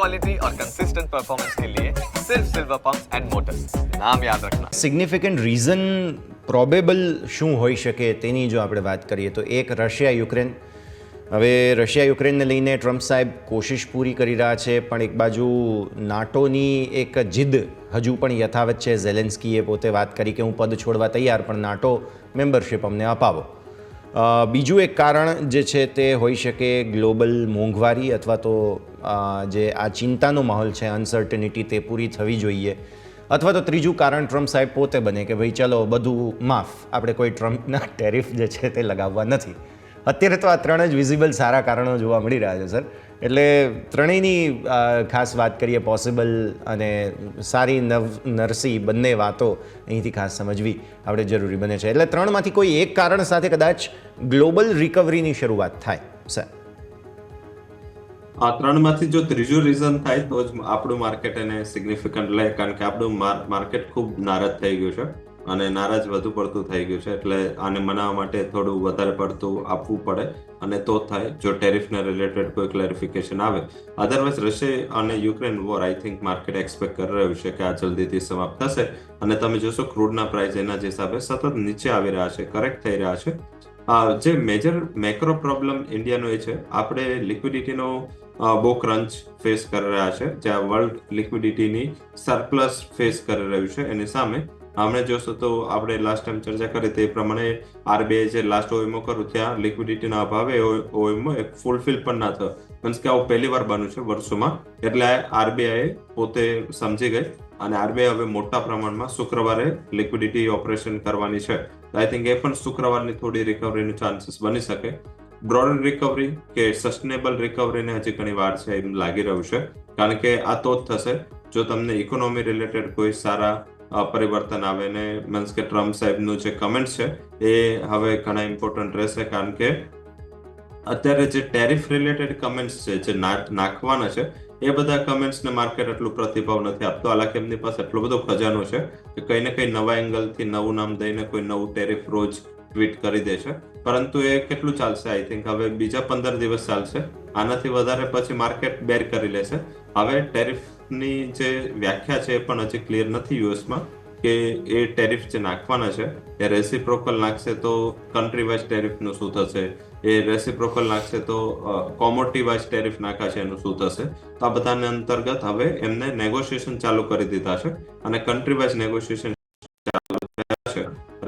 Quality और consistent performance के लिए सिर्फ सिल्वर पंप्स एंड मोटर्स नाम याद रखना સિગ્નિફિકન્ટ રીઝન પ્રોબેબલ શું હોઈ શકે તેની જો આપણે વાત કરીએ તો એક રશિયા યુક્રેન હવે રશિયા યુક્રેનને લઈને ટ્રમ્પ સાહેબ કોશિશ પૂરી કરી રહ્યા છે પણ એક બાજુ નાટોની એક જીદ હજુ પણ યથાવત છે ઝેલેન્સ્કીએ પોતે વાત કરી કે હું પદ છોડવા તૈયાર પણ નાટો મેમ્બરશિપ અમને અપાવો અ, બીજું એક કારણ જે છે તે હોઈ શકે ગ્લોબલ મોંઘવારી અથવા તો અ, જે આ ચિંતાનો માહોલ છે અનસર્ટનિટી તે પૂરી થવી જોઈએ. અથવા તો ત્રીજું કારણ ટ્રમ્પ સાહેબ પોતે બને કે ભાઈ, ચલો, બધું માફ. આપણે કોઈ ટ્રમ્પના ટેરિફ જે છે તે લગાવવા નથી. અત્યારે તો આ ત્રણ જ વિઝિબલ સારા કારણો જોવા મળી રહ્યા છે સર એટલે ત્રણેયની ખાસ વાત કરીએ પોસિબલ અને સારી નવ, નરસી બંને વાતો અહીંથી ખાસ સમજવી આપણે જરૂરી બને છે. એટલે ત્રણમાંથી કોઈ એક કારણ સાથે કદાચ ગ્લોબલ રિકવરીની શરૂઆત થાય સર આ ત્રણમાંથી જો ત્રીજું રીઝન થાય તો જ આપણું માર્કેટ એને સિગ્નિફિકન્ટ લે, કારણ કે આપણું માર્કેટ ખૂબ નારાજ થઈ ગયું છે અને નારાજ વધુ પડતું થઈ ગયું છે. એટલે આને મનાવવા માટે થોડું વધારે પડતું આપવું પડે અને તો થાય જો ટેરિફને રિલેટેડ કોઈ ક્લેરિફિકેશન આવે. અધરવાઇઝ રશિયા અને Ukraine war I think market expect કરી રહ્યું છે કે આ જલ્દીથી સમાપ્ત થશે. અને તમે જોશો ક્રૂડના પ્રાઇસ એના જ હિસાબે સતત નીચે આવી રહ્યા છે કરેક્ટ થઈ રહ્યા છે. જે મેજર મેક્રો પ્રોબ્લેમ ઇન્ડિયાનો એ છે, આપણે લિક્વિડિટીનો બહુ ક્રંચ ફેસ કરી રહ્યા છે, જ્યાં વર્લ્ડ લિક્વિડિટીની સરપ્લસ ફેસ કરી રહ્યું છે. એની સામે હમણાં જોશો તો આપણે લાસ્ટ ટાઈમ ચર્ચા કરી તે પ્રમાણે આરબીઆઈ જે લાસ્ટ ઓએમઓ કરું ત્યાં લિક્વિડિટીના અભાવે ઓએમઓ ફૂલફિલ પણ ના થયો. મીન્સ કે આવું પહેલી વાર બન્યું છે વર્ષોમાં. એટલે આરબીઆઈ પોતે સમજી ગઈ અને આરબીઆઈ હવે મોટા પ્રમાણમાં શુક્રવારે લિક્વિડિટી ઓપરેશન કરવાની છે. આઈ થિંક એ પણ શુક્રવારની થોડી રિકવરીનું ચાન્સીસ બની શકે. બ્રોડર રિકવરી કે સસ્ટેનેબલ રિકવરીને હજી ઘણી વાર છે એમ લાગી રહ્યું છે. કારણ કે આ તો જ થશે. જો તમને ઇકોનોમી રિલેટેડ કોઈ સારા પરિવર્તન આવે ને મીન્સ કે ટ્રમ્પ સાહેબનું જે કમેન્ટ છે, એ હવે ઘણા ઇમ્પોર્ટન્ટ રહેશે. કારણ કે અત્યારે જે ટેરિફ રિલેટેડ કમેન્ટ્સ છે, જે નાખવાના છે એ બધા કમેન્ટ્સને માર્કેટ એટલું પ્રતિભાવ નથી આપતો. હાલાકી એમની પાસે એટલો બધો ખજાનો છે કે કંઈ ને કંઈ નવા એંગલથી નવું નામ દઈને કોઈ નવું ટેરિફ રોજ ટ્વીટ કરી દે છે. પરંતુ એ કેટલું ચાલશે? આઈ થિંક હવે બીજા પંદર દિવસ ચાલશે. આનાથી વધારે પછી માર્કેટ બેર કરી લેશે. હવે ટેરિફની જે વ્યાખ્યા છે એ પણ હજી ક્લિયર નથી યુએસમાં કે એ ટેરિફ જે નાખવાના છે, એ રેસિપ્રોકલ નાખશે તો કન્ટ્રી વાઇઝ ટેરિફનું શું થશે? એ રેસિપ્રોકલ નાખશે તો કોમોટી વાઇઝ ટેરિફ નાખાશે એનું શું થશે? તો આ બધાને અંતર્ગત હવે એમને નેગોશિએશન ચાલુ કરી દીધા છે અને કન્ટ્રી વાઇઝ નેગોશિએશન ચાલુ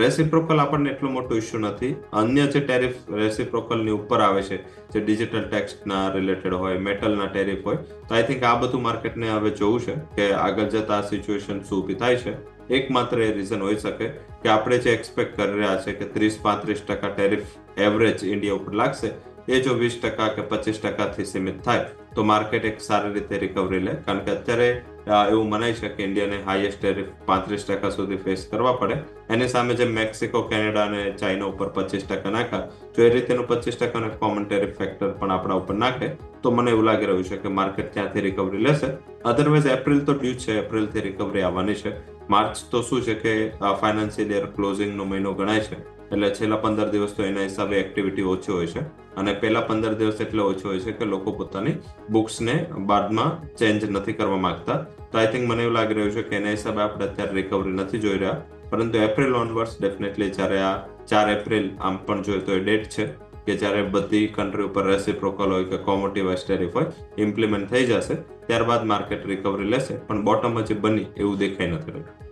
રેસિપ્રોકલ આપણને એટલું મોટું ઇશ્યુ નથી. અન્ય જે ટેરિફ રેસિપ્રોકલની ઉપર આવે છે, જે ડિજિટલ ટેક્સના રિલેટેડ હોય મેટલના ટેરિફ હોય, તો આઈ થિંક આ બધું માર્કેટને હવે જોવું છે કે આગળ જતા આ સિચ્યુએશન શું ઊભી થાય છે. એકમાત્ર એ રીઝન હોઈ શકે કે આપણે જે એક્સપેક્ટ કરી રહ્યા છે કે ત્રીસ પાંત્રીસ ટકા ટેરિફ એવરેજ ઇન્ડિયા ઉપર લાગશે, એ જો વીસ ટકા કે પચીસ ટકાથી સીમિત થાય, તો માર્કેટ એક સારી રીતે રિકવરી લે. કારણ કે અત્યારે એવું મનાય છે કે ઇન્ડિયાને હાઈએસ્ટ ટેરિફ પાંત્રીસ ટકા સુધી ફેસ કરવા પડે. એની સામે જે મેક્સિકો, કેનેડા અને ચાઇના ઉપર પચીસ ટકા નાખ્યા, જો એ રીતેનું પચીસ ટકાનો કોમન ટેરિફ ફેક્ટર પણ આપણા ઉપર નાખે, તો મને એવું લાગી રહ્યું છે કે માર્કેટ ત્યાંથી રિકવરી લેશે. અધરવાઇઝ એપ્રિલ તો ડ્યુ છે એપ્રિલથી રિકવરી આવવાની છે. માર્ચ તો શું છે કે ફાઇનાન્શિયલ યર ક્લોઝિંગનો મહિનો ગણાય છે. એટલે છેલ્લા પંદર દિવસ તો એના હિસાબે એક્ટિવિટી ઓછી હોય છે. અને પહેલા પંદર દિવસ એટલે ઓછો હોય છે કે લોકો પોતાની બુક્સને બાદમાં ચેન્જ નથી કરવા માંગતા. તો આઈ થિંક મને એવું લાગી રહ્યું છે કે એના હિસાબે આપણે અત્યારે રિકવરી નથી જોઈ રહ્યા. પરંતુ એપ્રિલ ઓનવર્ડ્સ ડેફિનેટલી જ્યારે આ ચાર એપ્રિલ આમ પણ જોઈએ તો એ ડેટ છે કે જ્યારે બધી કન્ટ્રી ઉપર રેસિપ્રોકલ હોય કે કોમોટી વાઇઝ ટેરિફ હોય ઇમ્પ્લિમેન્ટ થઈ જશે. ત્યારબાદ માર્કેટ રિકવરી લેશે. પણ બોટમ હજી બની એવું દેખાઈ નથી રહ્યું.